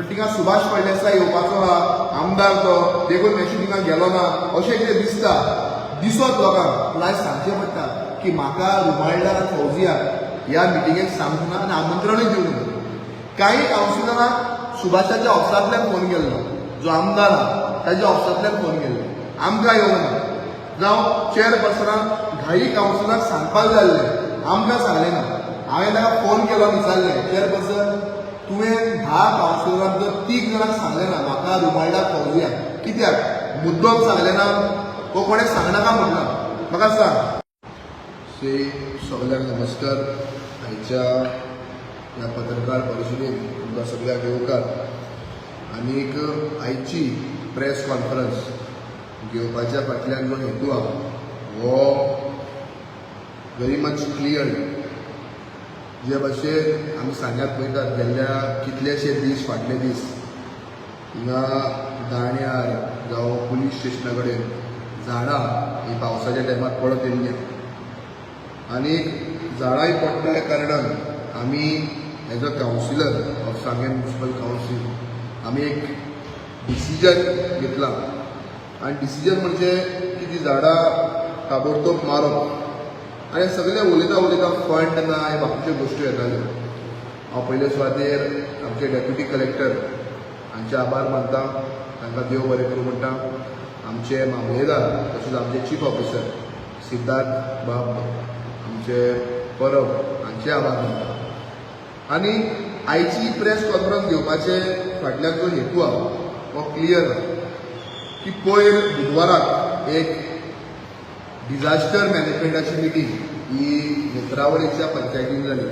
पूण तिका सुभाष फळदेसाय येवपाचो आहा आमदार तो देखून मेशी तिका गेलो ना अशें कितें दिसता? दिसत लोकांक. पूण आयज सांगचें पडटा की म्हाका रुमाळदार फौजियाक ह्या मिटिंगेक सांगूंक ना आनी आमंत्रणूय दिवंक ना काही कावन्सिलरांक सुभाषाच्या ऑफिसांतल्यान फोन केल्लो. जो आमदार आहा ताच्या ऑफिसांतल्यान फोन केल्लो. आमकां येवंक ना. जावं चेअरपर्सनाक घाई कावन्सिलाक सांगपाक जाय आमकां सांगलें ना. हांवें ताका फोन केलो विचारलें चेअरपर्सन तुवें धा कावन्सिलरांक जर तीग जाणांक सांगलें ना म्हाका रुमाल्डा फौजिया कित्याक मुद्दम सांगलें ना हो कोणें सांगनाका म्हणना म्हाका सांग. श्री सगळ्यांक नमस्कार. आयच्या ह्या पत्रकार परिशदेन तुमकां सगळ्यांक येवकार आनीक आयची प्रेस कॉन्फरन्स घेवपाच्या फाटल्यान जो हेतू आहा हो व्हेरी मच क्लियर जे भाशेन आमी सांग्यात पळयतात गेल्ल्या कितलेशे दीस फाटले दीस. हिंगा दाण्यार जावं पुलीस स्टेशना कडेन झाडां ही पावसाच्या टायमार पडत येयल्ली आनी झाडांय पडटल्या कारणान आमी as a councillor of Sanguem municipal council आमी एक डिसिजन घेतला. आनी डिसिजन म्हणजे की ती झाडां ताबडतोब मारप. आनी सगळे उलयता उलयता फंड ना हे बाकीच्यो गोश्टी येताल्यो हांव पयले सुवातेर आमचे डेप्युटी कलेक्टर हांचे आभार मानता तांकां देव बरें करूं म्हणटा आमचे मामलेदार तशेंच आमचे चीफ ऑफिसर सिद्धार्थ बाब आमचे परब हांचे आभार मानता. आनी आयची प्रेस कॉन्फरन्स घेवपाचे फाटल्यान जो हेतू आहा हो क्लियर की पयर बुधवाराक एक डिझास्टर मॅनेजमेंटाची मिटींग ही नेत्रावळीच्या पंचायतीन जाली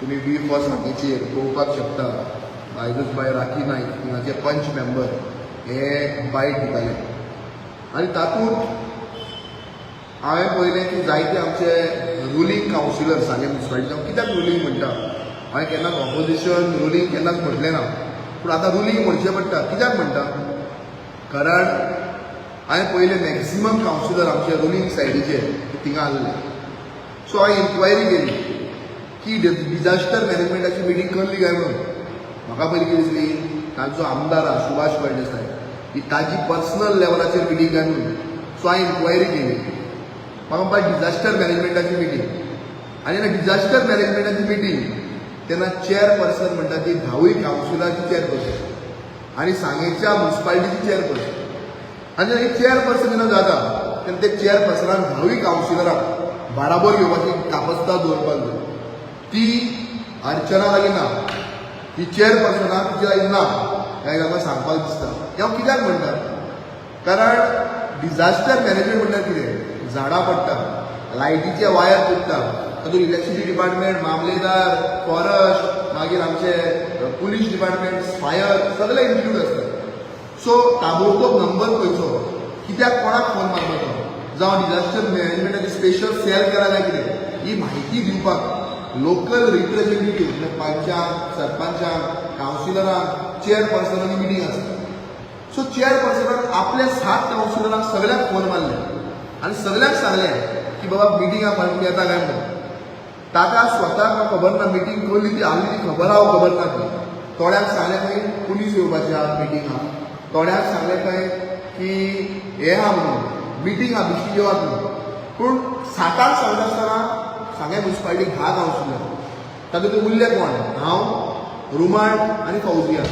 तुमी बी फॉर सांगेचेर पळोवपाक शकता. आयजूच बाय राखी नायक हिंगाचे पंच मेंबर हे बायट दिताले आनी तातूंत हांवें पळयलें की जायते आमचे रुलींग कावन्सिलर सांगे म्युनिसिपालिटी हांव कित्याक रुलींग म्हणटा? हांवें केन्नाच ऑपोजिशन रुलींग केन्नाच म्हटलें ना. पूण आतां रुलींग म्हणचें पडटा कित्याक म्हणटा? कारण हांवें पयले मॅक्झिमम कावन्सिलर आमचे रुलींग सायडीचे थिंगा आसले सो हांवें इन्क्वायरी केली. की डिजास्टर मॅनेजमेंटाची मिटींग करली काय म्हणून? म्हाका पयली कितें दिसली तांचो आमदार आहा सुभाष फळदेसाय ही ताजी पर्सनल लेवलाचेर मिटींग काय म्हणून. सो हांवें इन्क्वायरी केली. म्हाका म्हणपा डिजास्टर मॅनेजमेंटाची मिटींग आनी जेन्ना डिजास्टर मॅनेजमेंटाची मिटींग तेन्ना चेअरपर्सन म्हणटा ती धावूय कावन्सिलाची चेअरपर्सन आनी सांगेच्या म्युनिसिपालिटीची चेअरपर्सन आनी जेन्ना एक चेअरपर्सन जेन्ना जाता तेन्ना ते चेअरपर्सनान धावूय कावन्सिलराक बाराबर घेवपाची कापस्ता दवरपाक जाय ती अर्चना लागीं ना ही चेअरपर्सनाक तिच्या लागीं ना हे म्हाका सांगपाक दिसता हे हांव कित्याक म्हणटा कारण डिझास्टर मॅनेजमेंट म्हणल्यार कितें झाडां पडटा लायटीचे वायर तुटता तातूंत इलेक्ट्रिसिटी डिपार्टमेंट मामलेदार फॉरेस्ट मागीर आमचे पुलीस डिपार्टमेंट फायर सगळे इन्क्लूड आसता सो ताबडतोब नंबर खंयचो कित्याक कोणाक फोन मारपाचो जावं डिझास्टर मॅनेजमेंटाची स्पेशल सेल करायला कितें ही म्हायती दिवपाक लोकल रिप्रेझेंटेटीव म्हणजे पंचांक सरपंचांक कावन्सिलरांक चेअरपर्सनांनी मिटींग आसता सो चेअरपर्सनान आपल्या सात कावन्सिलरांक सगळ्याक फोन मारले. आनी सगळ्यांक सांगलें की बाबा मिटिंगाक फाल्यां येता काय म्हणून. ताका स्वताक खबर ना मिटींग केल्ली ती आली ती खबर हा खबर ना ती. थोड्यांक सांगलें खंय पुलीस येवपाचें आहा मिटिंगाक थोड्यांक सांगलें खंय की हें आहा म्हणून मिटींग आहा बिश्टी येवात म्हणून पूण साताक सांगनासतना सांगे म्युनिसिपालिटी धा कावन्सिलर तातूंत उरले कोण हांव रुमाल आनी फौजिया.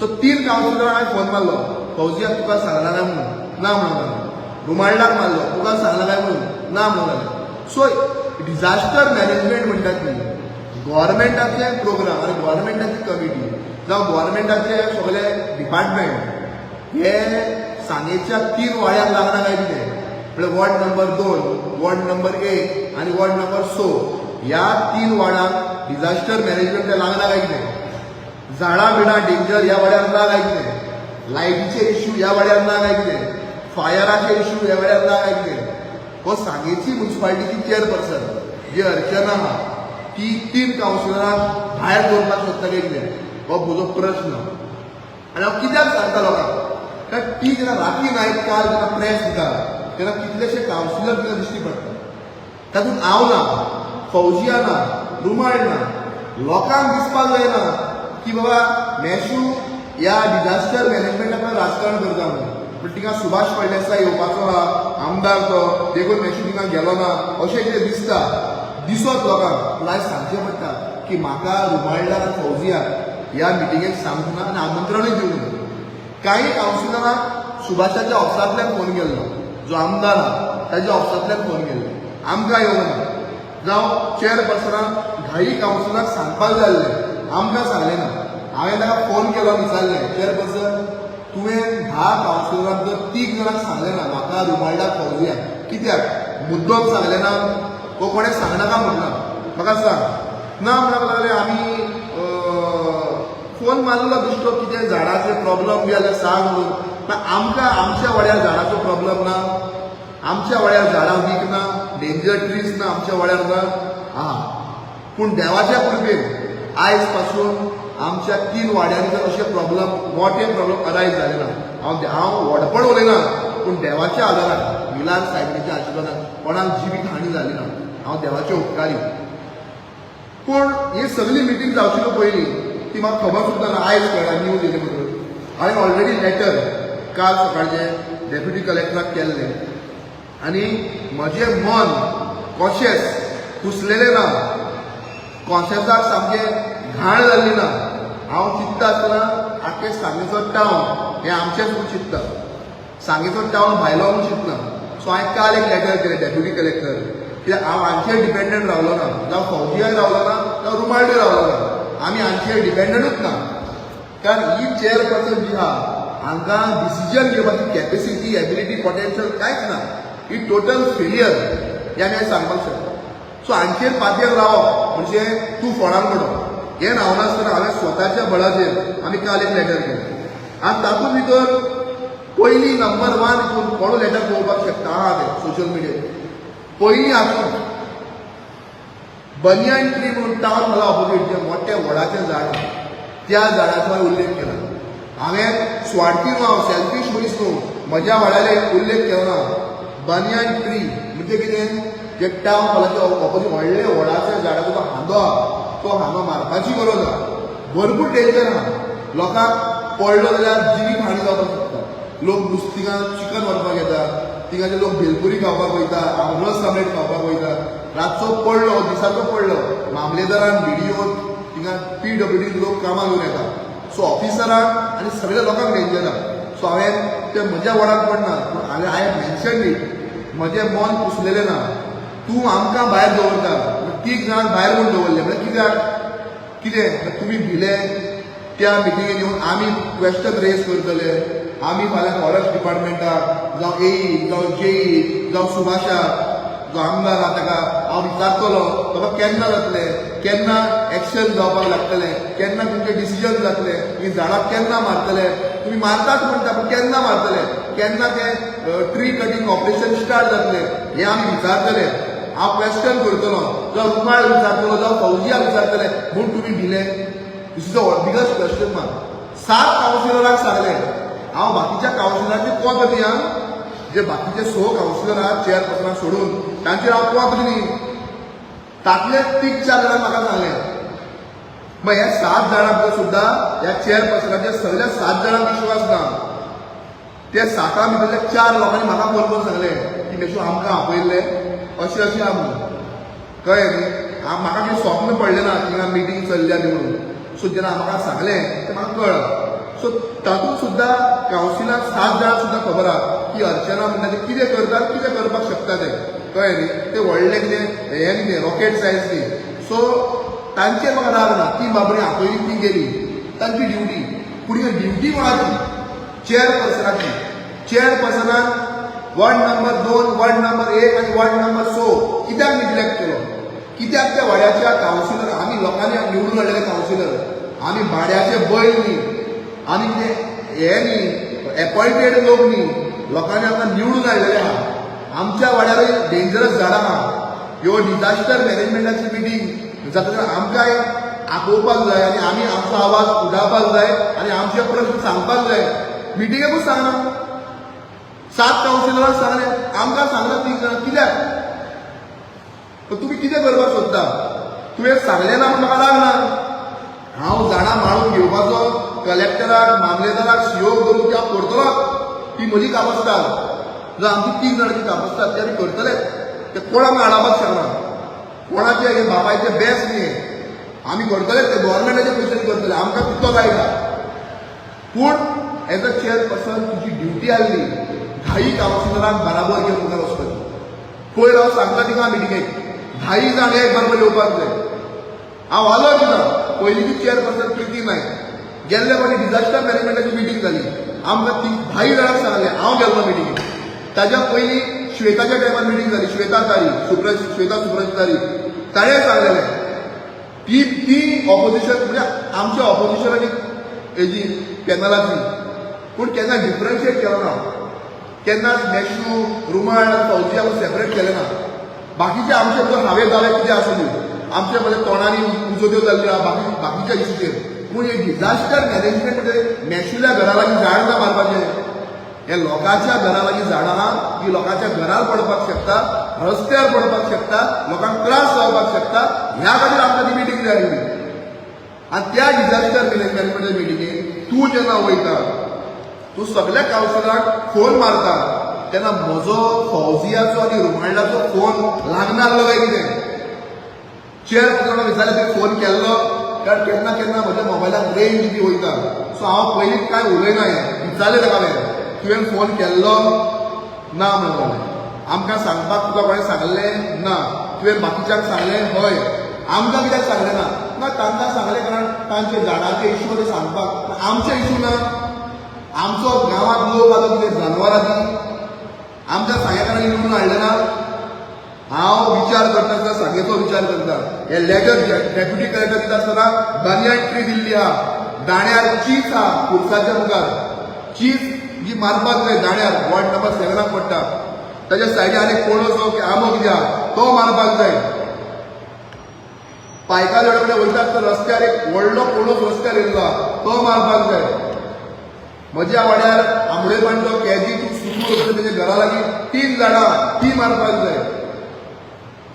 सो तीन कावन्सिलरांक हांवें फोन मारलो. फौजियाक तुका सांगला काय म्हणून ना म्हणून रुमाल्डाक मारलो. तुका सांगला काय म्हणून ना म्हणून सो डिझास्टर मॅनेजमेंट म्हणटात ती. गोव्हर्मेंटाचे प्रोग्राम आनी गोव्हर्मेंटाची कमिटी जावं गोव्हर्मेंटाचे सगळे डिपार्टमेंट हे सांगेच्या तीन वाड्याक लागना काय कितें म्हळ्यार वॉर्ड नंबर दोन वॉर्ड नंबर एक आनी वॉर्ड नंबर सो ह्या तीन वार्डाक डिझास्टर मॅनेजमेंट लागना काय झाडां बिडां डेंजर ह्या वाड्यार ना काय लायटीचे इश्यू ह्या वाड्यार ना काय फायराचे इश्यू ह्या वाड्यार ना काय हो सांगेची म्युन्सिपाल्टीची चेअरपर्सन जी अर्चना आहा ती तीन कावन्सिलरांक भायर दवरपाक सोदता काय हो म्हजो प्रश्न. आनी हांव कित्याक सांगता लोकांक कारण ती जेन्ना राती नायक काल जेन्ना प्रेस दिता तेन्ना कितलेशे कावन्सिलर तिका दिश्टी पडटा तातूंत हांव ना फौजिया ना रुमाळ ना लोकांक दिसपाक जायना की बाबा मॅशू ह्या डिझास्टर मॅनेजमेंटाक राजकारण करता म्हणून. पण तिका सुभाष फळदेसाय येवपाचो हा आमदार तो देखून मॅशू तिका गेलो ना अशें कितें दिसता दिसत लोकांक पूण आयज सांगचें पडटा की म्हाका रुमाल्डार फौजिया ह्या मिटिंगेक सांगूंक ना आनी आमंत्रणूय दिवंक ना काही कावन्सिलरांक सुभाषाच्या ऑफिसांतल्यान फोन केल्लो जो आमदार आहा ताच्या ऑफिसांतल्यान फोन केल्लो आमकां येवना जावं चेअरपर्सनाक घाई कावन्सिलराक सांगपाक जाय आसलें आमकां सांगलें ना. हांवें ताका फोन केलो विचारलें चेअरपर्सन तुवें धा कावन्सिलरांक जर तीग जाणांक सांगलें ना म्हाका रुमाल्डाक फौजिया कित्याक मुद्दम सांगलें ना. वो कोणें सांगनाका म्हणना म्हाका सांग. ना म्हणपाक लागलें आमी फोन मारलो बिश्टो कितें झाडाचे प्रॉब्लम बी जाल्यार सांग म्हणून. आमकां आमच्या वाड्यार झाडाचो प्रॉब्लम ना. आमच्या वाड्यार झाडां वीक ना. डेंजर ट्रीज ना आमच्या वाड्यार ना. आहा पूण देवाच्या कृपेन आयजपासून आमच्या तीन वाड्यांनी अशे प्रॉब्लम मोठे प्रॉब्लम अरायज जाले ना. हांव हांव व्हडपण उलयना पूण देवाच्या आदारान मिलान सायबीच्या आशिर्वादान कोणाक जिवीत हानी जाली ना. हांव देवाचे उपकारी. पूण ही सगळी मिटींग जावची पयलीं ती म्हाका खबर सुद्दां ना आयज कळ्ळा न्यूज येयले म्हणून हांवें ऑलरेडी लॅटर काल सकाळचें डेप्युटी कलेक्टराक केल्लें. आनी म्हजें मन कॉशियस कुसलेलें ना कॉन्शियसाक सामकें घाण जाल्ली ना हांव चिंतता आसतना आख्खें सांगेचो टावन हें आमचेंच म्हूण चिंतता. सांगेचो टावन भायलो म्हूण चिंतना सो हांवें काल एक लॅटर केलें डेप्युटी कलेक्टर कित्याक हांव हांचेर डिपेंडंट रावलो ना जावं फौजीय रावलो ना जावं रुमाल्डूय रावलो ना. आमी हांचेर डिपेंडंटूच ना कारण ही चेअरपर्सन जी हा हांकां डिसिजन घेवपाची कॅपेसिटी एबिलिटी पोटेन्शियल कांयच ना ही टोटल फेलियर हे आमी सांगपाक शकता. सो हांचेर पातयेर रावप म्हणजे तूं फोंडान पडप हें रावनासतना हांवें स्वताच्या बळाचेर आमी काल एक लॅटर केलें आनी तातूंत भितर पयलीं नंबर वन कोण कोणू लॅटर पळोवपाक शकता? आहा तें सोशल मिडियाचेर पयलीं हातून बनियन ट्री म्हणून टावन मला ऑपोजीट जे मोठें वडाचें झाड त्या झाडाचो हांवें उल्लेख केला. हांवें स्वार्थी न्हू हांव सेल्फीश मनीस न्हू म्हज्या वाड्याले उल्लेख केलो. ना बनियन ट्री म्हणजे कितें? जे टावन हॉलाच्या ऑपोजीट व्हडले वडाच्या झाडाचो जो हांदो आहा तो हांगा मारपाची गरज आहा भरपूर डेंजर आहा लोकांक पडलो जाल्यार जिवीत हानी जावपाक शकता. लोक नुस्तिकां चिकन व्हरपाक येता तिंगाचे लोक भेलपुरी खावपाक वयता आमरस आमलेट खावपाक वयता रातचो पडलो दिसाचो पडलो. मामलेदारान व्हिडियो तिंगा पी डब्ल्यू डी लोक कामाक घेवन येता सो ऑफिसरांक आनी सगळ्या लोकांक डेंजर सो हांवें ते म्हज्या वडाक पडना पूण हांवें आय मेन्शन इट म्हजें मन पुसलेलें ना. तूं आमकां भायर दवरता. तीग जाण भायर म्हूण दवरले. म्हळ्यार कित्याक? कितें? तुमी भिले त्या मिटिंगेन येवन आमी क्वेश्चन रेज करतले. आमी फाल्यां फॉरेस्ट डिपार्टमेंटाक जावं एई जावं जेई जावं सुभाषा जो आमदार आहा ताका हांव विचारतलो बाबा केन्ना जातले? केन्ना एक्शन जावपाक लागतले? केन्ना तुमचे डिसिजन जातले? ही झाडां केन्ना मारतले? तुमी मारतात म्हणटा पूण केन्ना मारतले? केन्ना ते ट्री कटींग ऑपरेशन स्टार्ट जातले? हे आमी विचारतले. हांव क्वेश्चन करतलो. जावं रुमाळ विचारतलो जावं फौजिया विचारतले. म्हूण तुमी भिले this is a biggest question mark सात कावन्सिलरांक सांगले. हांव बाकीच्या कावन्सिलरांची कोंत दिया जे बाकीचे स काउन्सिलर आहात चेअरपर्सनाक सोडून तांचेर हांव कोंत न्ही. तातले तीग चार जाणां म्हाका सांगले मग ह्या सात जाणां भितर सुद्दां ह्या चेअरपर्सनाचे सगळ्या सात जाणांक विश्वास ना ते साता भितरल्या चार लोकांनी म्हाका फोन करून सांगले की मेशू आमकां आपयल्ले अशें अशें आहा कळ्ळें न्ही हांव म्हाका कितें स्वप्न पडलें ना थिंगा मिटींग चल्ल्या म्हणून. सो जेन्ना म्हाका सांगलें तें म्हाका कळ्ळें सो तातूंत सुद्दां कावन्सिलाक सात जाण सुद्दां खबर आहा. की अर्चना म्हणटा ते कितें करतात कितें करपाक शकता ते कळ्ळें न्ही तें व्हडलें कितें हें न्ही रॉकेट सायन्स न्ही सो तांचेर म्हाका राग ना. ती बाबडी आपयली ती गेली. तांची ड्युटी पूण ही ड्युटी कोणाची? चेअरपर्सनाची चेअरपर्सनान वॉर्ड नंबर दोन वॉर्ड नंबर एक आनी वॉर्ड नंबर स कित्याक निग्लेक्ट केलो? कित्याक त्या वाड्याच्या कावन्सिलर आमी लोकांनी निवडून हाडलेले कावन्सिलर आमी भाड्याचे बैल न्ही आनी कितें हे न्ही एपॉयंटेड लोक न्ही लोकांनी आमकां निवडून हाडलेले आहा आमच्या वाड्यारूय डेंजरस झाडां आहा ह्यो डिझास्टर मॅनेजमेंटाची मिटींग जाता आमकांय आपोवपाक जाय आनी आमी आमचो आवाज उडावपाक जाय आनी आमचे प्रश्न सांगपाक जाय मिटिंगेकूच सांगना सात कावन्सिलरांक सांगले आमकां सांगना ती जाणां कित्याक पण तुमी कितें करपाक सोदता तुवें सांगलें ना म्हणून म्हाका लागना हांव जाणा माळून घेवपाचो कलेक्टराक मामलेदाराक सीओ करून किंवा करतलो ती म्हजी आसता जर आमची तीन जाणांची कापासता ते आमी करतले ते कोणाक हाडावपाक शकना कोणाचे हे बापायचे बेस्ट न्ही? आमी करतले ते गव्हर्मेंटाचे पयशेन करतले आमकां कुत्तो जायना पूण एज अ चेअरपर्सन तुजी ड्युटी आसली धाई कावन्सिलरांक बराबर घेवन मुखार वचपाची पयर हांव सांगता तिका मिटिंगेक? धाई जाण एक बरोबर येवपाक जाय. हांव आलो दिना पयलींची चेअरपर्सन प्रिती नायक गेल्ले फावटी डिझास्टर मॅनेजमेंटाची मिटींग जाली आमकां ती धाई जाणांक सांगले हांव गेल्लो मिटींगेक ताज्या पयलीं श्वेताच्या टायमार मिटींग जाली श्वेता तारी सुप्र श्वेता सुप्रज तारी ताणें सांगलेलें ती ती ऑपोजिशन म्हणजे आमच्या ऑपोजिशनाची हेजी पॅनलाची पूण केन्ना डिफरंशिएट केलो ना? केन्नाच मॅशू रुमाळ फौजी आमी सेपरेट केले ना? बाकीचे आमचे भितर हांवे जाले कितें आसली आमचे मध्ये तोंडांनी उजोद्यो जाल्ल्यो आहा बाकी बाकीच्या इश्यूचेर पूण हे डिझास्टर मॅनेजमेंट म्हणजे मॅशुल्या घरा लागीं झाड ना मारपाचें हे लोकांच्या घरा लागीं झाडां आहा ही लोकांच्या घरार पडपाक शकता रस्त्यार पडपाक शकता लोकांक त्रास जावपाक शकता ह्या खातीर आमकां ती मिटींग जाय आसली आनी त्या डिझास्टर मॅनेजमेंट मिटिंगेक तूं जेन्ना वयता तूं सगळ्या कावन्सिलराक फोन मारता तेन्ना म्हजो फौजियाचो आनी रुमांडाचो फोन लागनासलो काय कितें चेअर पर्सनाक विचारले फोन केल्लो कारण केन्ना केन्ना म्हज्या मोबायलाक रेंज बी वयता सो हांव पयलीं काय उलयना हें विचारलें ताका हांवें तुवें फोन केल्लो ना म्हणून आमकां सांगपाक तुका कोणें सांगलें? ना. तुवें बाकीच्यांक सांगलें? हय. आमकां कित्याक सांगलें ना? ना तांकां सांगलें कारण तांचे झाडांचे इशू ते सांगपाक. आमचे इशू ना. आमचो गांवांत लोक आतां कितें जनावरां ती. आमच्या सांगेकारांनी निवडून हाडलें ना. हांव विचार करता आसतना सांगेचो विचार करता हे लेटर डेप्युटी कलेक्टर दिता आसतना बनियन ट्री दिल्ली आहा दाण्यार चीज आहा खुर्साच्या मुखार चीज जी मारपाक जाय दाण्यार. वॉर्ड नंबर सेव्हनाक पडटा ताच्या सायडीन आनी कोणोचो की आमो कितें आहा तो मारपाक जाय पायका कडेन वयता आसतना रस्त्यार एक व्हडलो कोणोच रस्त्यार येयल्लो आहा तो मारपाक जाय म्हज्या वाड्यार आंबडे पांडो केजी तूं सुरू वचता तेच्या घरा लागीं तीन झाडां ती मारपाक जाय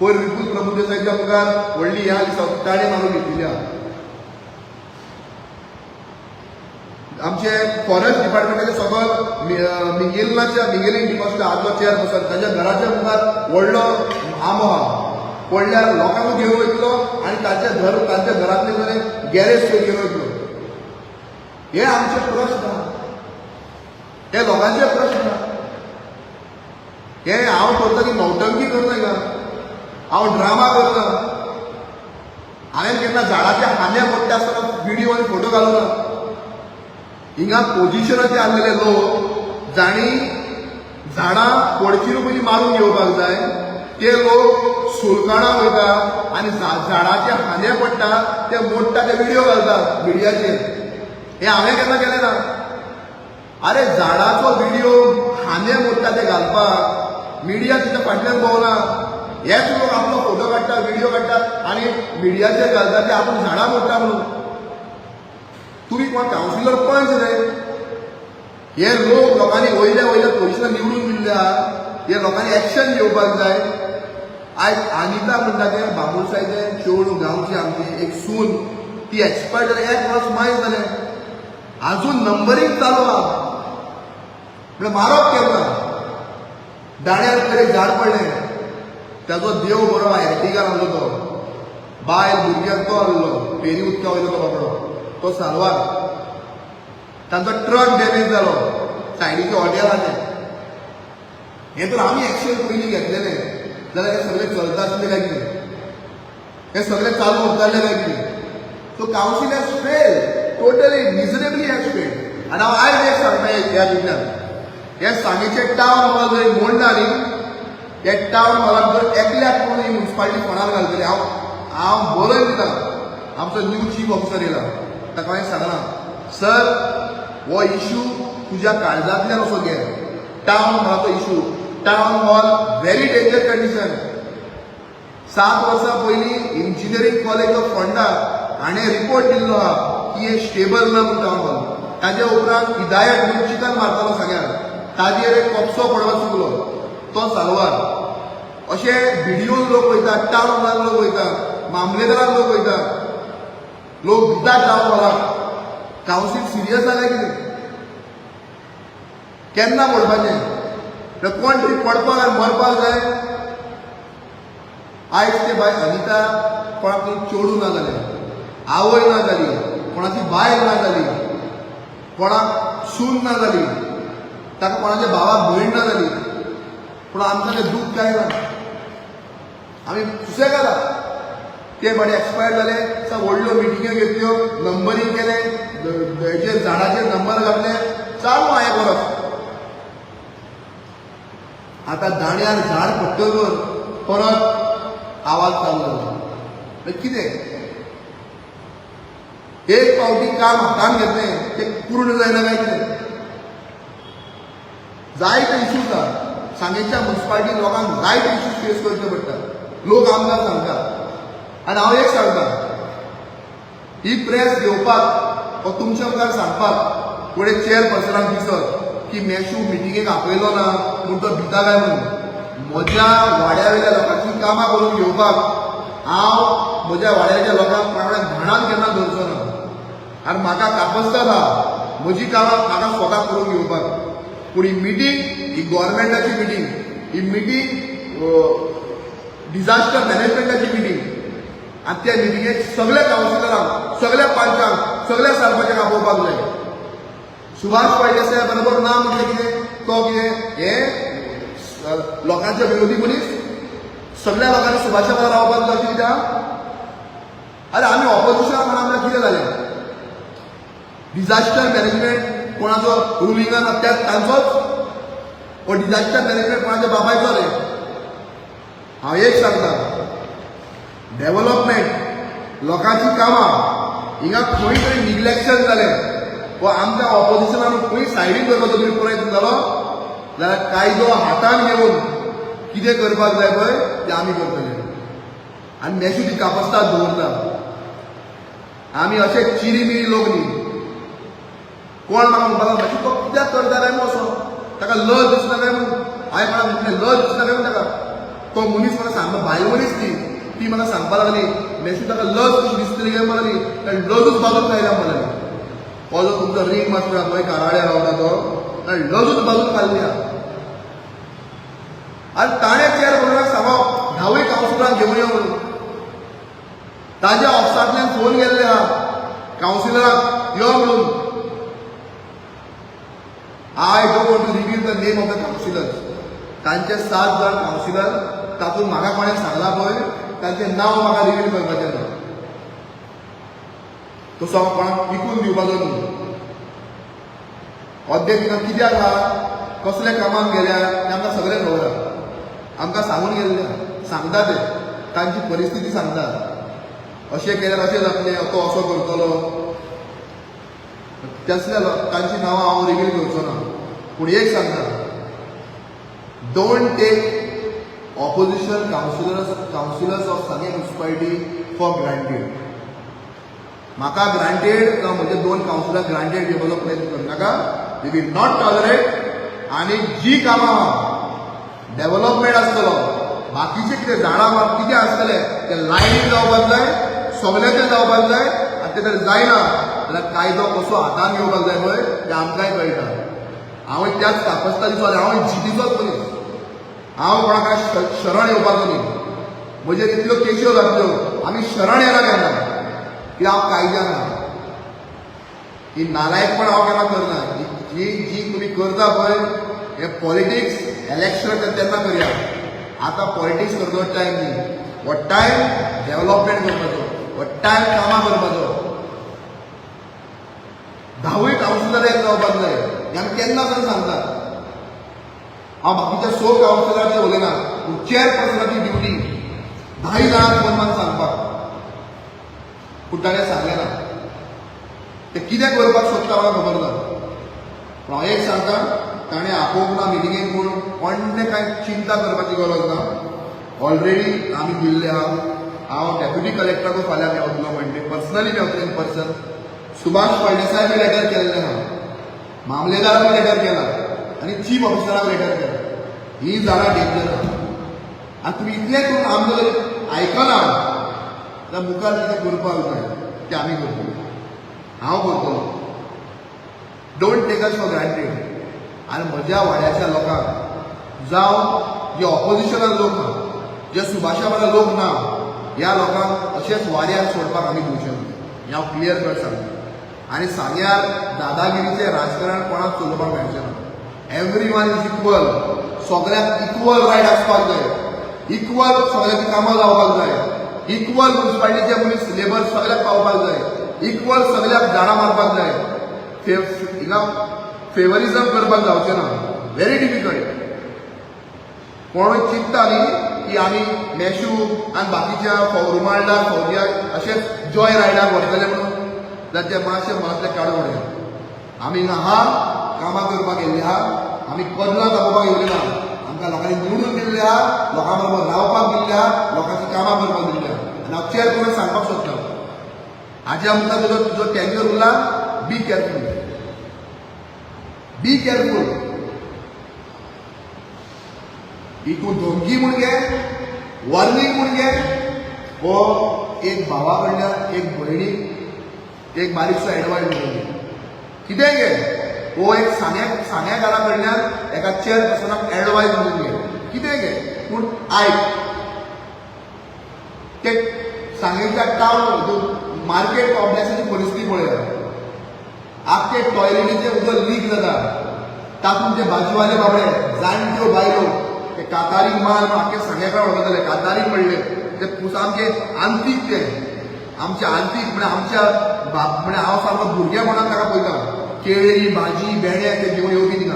पयर विपुल प्रभुदेसाईच्या मुखार व्हडली ह्या दिसा ताणे मारून घेतिल्ली आहा आमचे फॉरेस्ट डिपार्टमेंटाचे सकल मिंगेलनाच्या मिंगेलिंग डिपॉझिट आदलो चेअर बसत ताच्या घराच्या मुखार व्हडलो आंबो आहा पडल्यार लोकांक घेवन वयतलो आनी तांचे घर तांच्या घरांतले बरें गॅरेज घेवन वयतलो हे आमचे प्रश्न. हे लोकांचे प्रश्न. हे हांव करता की नौटंकी करता का? हांव ड्रामा करता. हांवें केन्ना झाडाच्या हाने पडटा आसतना व्हिडिओ आनी फोटो घालूना हिंगा पोजिशनाचे आसलेले लोक जाणी झाडां पडची पयलीं मारून घेवपाक जाय. ते लोक सुलकाणा वयता आनी झा- झाडाचे हाने पडटा ते मोडटा ते व्हिडिओ घालतात मिडियाचेर हे हांवें केन्ना केलें ना? अरे झाडाचो व्हिडिओ हाने मोडटा ते घालपाक मिडिया तिच्या फाटल्यान भोंवना हेच लोक आपलो फोटो काडटा व्हिडिओ काडटा आनी मिडियाचेर घालता ते आपूण झाडां मोडटा म्हणून. तुम्ही कोण कावन्सिलर पंच रे हे लोक लोकांनी वयल्या वयल्या पोजिशनां निवडून दिल्या. हे लोकांनी एक्शन घेवपाक जाय. आयज अनिता म्हणटा ते बाबुळसायचे चेडू गांवची आमची एक सून ती एक्सपायर जाली एक वर्स मायज जालें अजून नंबरींग चालू आहा. म्हणजे मारप केन्ना दाण्यार कडेन झाड पडलें. ताजो देव बरो आहा आसलो तो. बायल भुरग्याक तो आसलो फेरी उदका वयलो तो बाबडो. तो सालवार. तांचो ट्रक डॅमेज जालो. सायडीच्या हॉटेलाचे हे तर आमी एक्शन पयलीं घेतलेले. जाल्यार हे सगळें चलता आसले काय कितें हे सगळे चालू उरतालें काय कितें so council has fail totally miserably has fail आनी हांव आयज एक सांगता ह्या जिल्ल्यान हे सांगेचे टावन हॉल जंय मोडना न्ही एकट्यावर टावन जर एकल्याक कोण ही म्युन्सिपालिटी फोंडार घालतली. हांव हांव बरोय दिता आमचो न्यू चीफ ऑफिसर येयला ताका हांवें सांगना सर हो इशू तुज्या काळजांतल्यान असो घे. Town हॉलाचो issue town hall very danger condition सात वर्सां पयलीं इंजिनियरींग कॉलेज ऑफ फोंडा हाणें रिपोर्ट दिल्लो आहा की हे स्टेबल ना म्हूण टावन हॉल ताज्या उपरांत हिदायत म्हणून चिकन मारतालो सगळ्यांक ताजेर एक कोपसो पडपाक चुकलो. तो सालवार. अशे व्हिडिओ लोक वयतात टावन लोक वयतात मामलेदारान लोक वयता लोक भितात जावं मला कावन्सील सिरियस जालें कितें केन्ना पडपाचें कोण तरी पडपाक आनी मरपाक जाय आयज ते बाय अनिता कोणाक तरी चेडूं ना जालें आवय ना जाली कोणाची बायल ना जाली कोणाक सून ना जाली ताका कोणाच्या भावाक भयण ना जाली पूण आमकां तें दूख काय ना? आम्ही सुसेगादा ते बडे एक्सपायर जाले सा व्हडल्यो मिटिंग्यो घेतल्यो नंबरींग केले. हेचेर झाडाचेर नंबर घातले. चालू हांवें करप आतां दाण्यार झाड पडटकच परत आवाज चालू जालो कितें एक पावटी काम हातान घेतलें. तें पूर्ण जायना काय कितें जायते इश्यूज आहा सांगेच्या म्युन्सिपाल्टी लोकांक जायते इश्यूज फेस करचे पडटा लोक आमकां सांगता आनी हांव एक सांगता. ही प्रेस घेवपाक तुमच्या मुखार सांगपाक फुडें चेअरपर्सनाक दिसत की मेशू मिटिंगेक आपयलो ना म्हूण तो भिता काय म्हणून म्हज्या वाड्या वयल्या लोकांची कामां करून घेवपाक हांव म्हज्या वाड्याच्या लोकांक कोणा घाणान केन्ना धरचो ना. आनी म्हाका कापस्ताद आहा म्हजी कामां म्हाका स्वता करून घेवपाक. पूण ही मिटींग ही गव्हर्मेंटाची मिटींग ही मिटींग डिझास्टर मॅनेजमेंटाची मिटींग आणि त्या मिटिंगेक सगळ्या कावन्सिलरांक सगळ्या पंचांक सगळ्या सरपंचांक आपोवपाक जाय सुभाष फळदेसाय बरोबर ना म्हणजे कितें? तो कितें? हे लोकांचे विरोधी मनीस सगळ्या लोकांनी सुभाषा बरोबर रावपाक जाय अशें कित्याक आरे आमी ऑपोजिशनाक म्हणून आमकां कितें जालें डिझास्टर मॅनेजमेंट कोणाचो? रुलिंगान त्या तांचोच हो डिझास्टर मॅनेजमेंट कोणाच्या बाबायचो रे हांव एक सांगता डेव्हलपमेंट लोकांची कामां हिंगा खंय तरी निग्लेक्शन जालें वा आमच्या ऑपोजिशनान खंय सायडीन करपाचो तरी प्रयत्न जालो जाल्यार कायदो हातान घेवन कितें करपाक जाय पळय तें आमी करतले आनी मेशू ती कापस्ताद दवरता आमी अशे चिरीमिरी लोक न्ही कोण म्हाका म्हणपाक लागलो मातशी तो कित्याक करता काय म्हूण असो ताका लज दिसना काय म्हणून हांवें कोणाक म्हटलें लज दिसना काय म्हणून ताका तो मनीस म्हाका सांग बायल मनीस ती. ती म्हाका सांगपाक लागली मेशू ताका लज कशी दिसतली काय म्हणाली कारण लजूच बाजूक खायला म्हणाली हो जो तुमचो रिंग मास्टर पळय काराड्या रावता तो. कारण लजूच बाजूक खाल्ली आनी ताणें चेर बरोबर सांगप धावूय कावन्सिलरांक घेवन यो म्हणून. ताज्या ऑफिसांतल्यान फोन गेल्ले आहा कावन्सिलराक यो म्हणून. I don't want to reveal the name of the councillors तांचे सात जाण कावन्सिलर तातूंत म्हाका कोणें सांगला पळय तांचें नांव म्हाका रिवील करपाचें ना तसो हांव कोणाक विकून दिवपाचो न्हू अध्यक्ष कित्याक आहा कसल्या कामाक गेल्या? तें आमकां सगळें खबर आहा. आमकां सांगून गेल्ले सांगता ते. तांची परिस्थिती सांगता अशें केल्यार अशें जातलें तो असो करतलो. तसल्या तांची नांवां हांव रिवील करचो ना. पूण एक सांगता don't take opposition councillors councillors of Sanguem municipality for granted म्हाका ग्रांटेड किंवा दोन काउन्सिलर ग्रांटेड घेवपाचो प्रयत्न करनाका वी वील नॉट टॉलरेट आनी जी कामां डेव्हलपमेंट आसतलो बाकीचे कितें झाडां मार कितें आसतलें तें लायनीन जावपाक जाय सगळ्याचें जावपाक जाय आनी तें जर जायना जाल्यार कायदो कसो हातान घेवपाक जाय पळय तें आमकांय कळटा हांव त्याच कापस्ता दिसो हांव जिटीचोच मनीस हांव कोणाक म्हणजे शरण येवपाचो न्ही. म्हजेर इतल्यो केश्यो जातल्यो आमी शरण येना केन्ना की हांव कायद्यान आहा ही नालायकपण हांव केन्ना करना ही- जी जी तुमी करता पळय हे पॉलिटिक्स इलेक्शन तेन्ना करया. आतां पॉलिटिक्स करचो टायम न्ही हो टायम डेव्हलपमेंट करपाचो हो टायम कामां करपाचो धावूय कावन्सिलर एक जावपाक जाय हें आमी केन्ना सावन सांगता हांव बाकीच्या सोप कावन्सिलरांचेर उलयना पूण चेअरपर्सनाची ड्युटी धाय जाणांक फोन मारून सांगपाक पूण ताणें सांगलें ना. ते कितें करपाक सोदता म्हाका खबर ना पूण हांव एक सांगता ताणें आपोवंक ना मिटिंगेक पूण व्हडलें कांय चिंता करपाची गरज ना. ऑलरेडी आमी दिल्ले आहा हांव डेप्युटी कलेक्टराकूय फाल्यां मेवतलो म्हणजे पर्सनली मेवतलो इन पर्सन सुभाष फळदेसाय बी लेटर केल्लें आहा. मामलेदाराक लेटर केला. आनी चीफ ऑफिसरला लेटर केला ही जाणां डेंजर आणि आनी तुमी इतलें करून आमकां जर आयकना मुखार कितें करपाक जाय ते आम्ही करतो हांव करतलो don't take us for granted आनी म्हज्या वाड्याच्या लोकांक जावं जे ऑपोजिशनाक लोक ना जे सुभाषावाला लोक ना ह्या लोकांक अशेंच वाऱ्यार सोडपाक आमी दिवचे हें हांव क्लियर कट सांगता. आनी सांग्यार दादागिरीचें राजकारण कोणाक चलोवपाक मेळचें ना एवरी वन इज इक्वल सगळ्याक इक्वल रायट आसपाक जाय इक्वल सगळ्यांची कामां जावपाक जाय इक्वल म्युन्सिपाल्टीचे मनीस लेबर सगळ्याक पावपाक जाय इक्वल सगळ्याक झाडां मारपाक जाय फेव हिंगा फेवरिजम करपाक जावचें ना. व्हेरी डिफिकल्ट कोणूय चिंतता न्ही की आमी मॅशू आनी बाकीच्या रुमाल्डार फौजियाक अशेंच जॉय रायडाक व्हरतले म्हणून. जाल्यार ते मातशें मनांतले काडून उडय आमी हिंगा आहा कामां करपाक येल्ले आहा आमी कदलां दाखोवपाक येयल्ले ना आमकां लोकांनी निवडून दिल्ले आहा लोकां बरोबर रावपाक दिल्ले आहा लोकांची कामां करपाक दिल्ली. आहा आनी हांव चेर करून सांगपाक सोदता हाज्या आमकां तुजो तुजो टेन्युअर उरला बी केअरफूल बी केअरफूल तूं धमकी म्हूण घे वॉर्निंग म्हूण घे. हो एक भावा कडल्यान एक भयणीक एक बारीकसो एडवायस म्हणून. घे कितें घे हो एक सान्या घरा कडल्यान एका चेअर पर्सनाक एडवायस म्हणून घे कितें घे पूण आयक ते सांगेच्या टावन मार्केट कॉम्प्लेक्साची परिस्थिती पळया आख्खे टॉयलेटीचे उदक लीक जाता तातूंत ते भाजीवाले बाबडे जाणट्यो बायलो ते कातारीक मार आख्खे सांगेकार वळखताले कातारीक म्हणले ते सामके आंतीक ते आमचे आंतीक म्हणजे आमच्या म्हणजे हांव सारको भुरगेपणान ताका पळयता केळी भाजी भेंडे ते घेवन येवपी थिंगा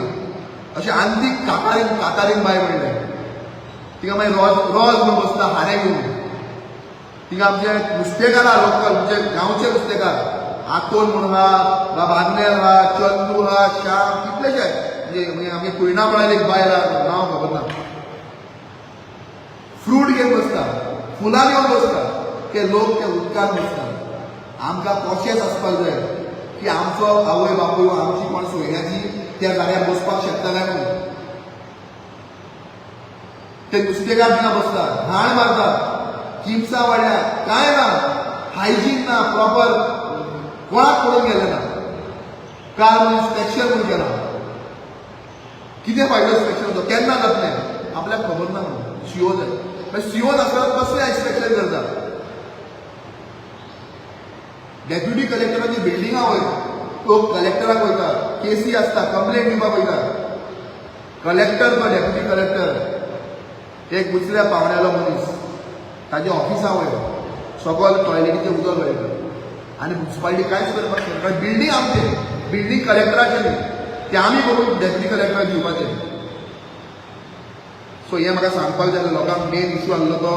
अशें आंतीक कातारीन कातारीक बाय म्हणलें तिंगा मागीर रोज रोज म्हणून बसता हारे घेवन तिंगा आमचे नुस्तेकार आहा लोकल म्हणजे गांवचे नुस्तेकार आकोल म्हणून आहा वा बागनेर आहा चंदू आहा श्याम कितलेशे म्हणजे म्हणजे आमगे कुयणा एक बायल आहा नांव खबर ना फ्रूट घेवन बसता फुलां घेवन बसता ते लोक ते उदकान बसता आमकां कॉशियस आसपाक जाय की आमचो आवय बापूय आमची कोण सोयऱ्याची त्या जाग्यार बसपाक शकता काय म्हणून ते नुस्तेकार ना बसता घाण मारतात. किमसा वाडल्या कांय ना? हायजीन ना प्रॉपर कोणाक पडून गेले ना. काल म्हणून स्पेक्शन म्हणून केला कितें फायदो इन्स्पेक्शनाचो केन्ना जातलें आपल्याक खबर ना म्हणून. सीओ जाय मागीर सीओ नासतना कसलें इन्स्पेक्शन करता डेप्युटी कलेक्टराची बिल्डिंगा वयता तो कलेक्टराक वयता केसी आसता कंप्लेन दिवपाक वयता कलेक्टर तो डेप्युटी कलेक्टर एक दुसऱ्या पावण्यालो मनीस ताज्या ऑफिसा वय सगळं टॉयलेटीचें उदक वयता आनी म्युन्सिपाल्टी कांयच करपाक शकता कारण बिल्डींग आमचे. बिल्डींग कलेक्टराचें न्ही तें. आमी करून डेप्युटी कलेक्टराक दिवपाचें सो हें म्हाका सांगपाक जाय लोकांक मेन इशू आसलो तो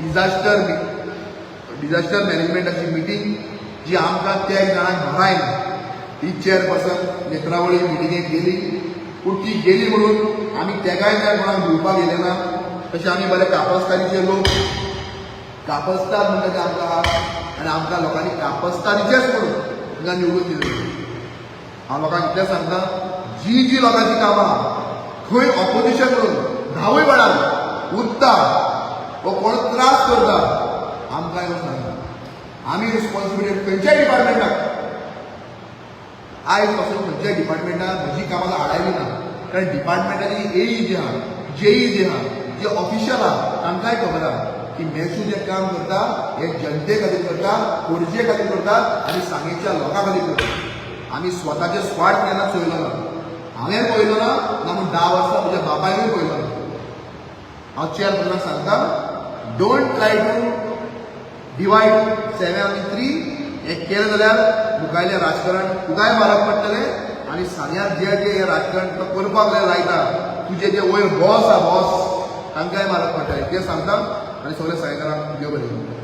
डिजास्टर डिजास्टर मॅनेजमेंटाची मिटींग जी आमकां त्या जाणांक भरायन ही चेअरपर्सन नेत्रावळी मिटिंगेक गेली. पूण ती गेली म्हणून आमी तेगाय त्या कोणाक भिवपाक गेले ना तशें आमी बरे कापस्तारीचे लोक. कापस्तार म्हणटा ते आमकां आहा आनी आमकां लोकांनी कापस्तारीचेच म्हणून हिंगा निवडून दिले. हांव लोकांक इतलें सांगता जी जी लोकांची कामां खंय ऑपोजिशन करून धावय वेळार उरता वो कोण त्रास करता आमकां येवन सांगता आमी रिस्पॉन्सिबिलिटी खंयच्याय डिपार्टमेंटाक आयजपासून खंयच्याय डिपार्टमेंटान म्हजी कामां हाडायली ना कारण डिपार्टमेंटाची एई जी आहा जेई जी आहा जे ऑफिशियल आहा तांकांय खबर आहा की मेसू जें काम करता हे जनते खातीर करता खोरजे खातीर करता आनी सांगेच्या लोकां खातीर करता. आमी स्वताचे स्वार्थ केन्ना चोयलो ना. हांवें पळयलो ना ना म्हूण धा वर्सां म्हज्या बापायनूय पळयलो ना. हांव चेअरपर्सनाक सांगता don't try to divide seven आनी थ्री हें केलें जाल्यार मुखायलें राजकारण तुकाय म्हारग पडटलें आनी सान्यार जे जे हें राजकारण तो करपाक जाय लायता. तुजे जे वयर बॉस आहा बॉस तांकांय म्हारग पडटलें. तें सांगता आनी सगळ्या सायकारांक देव बरें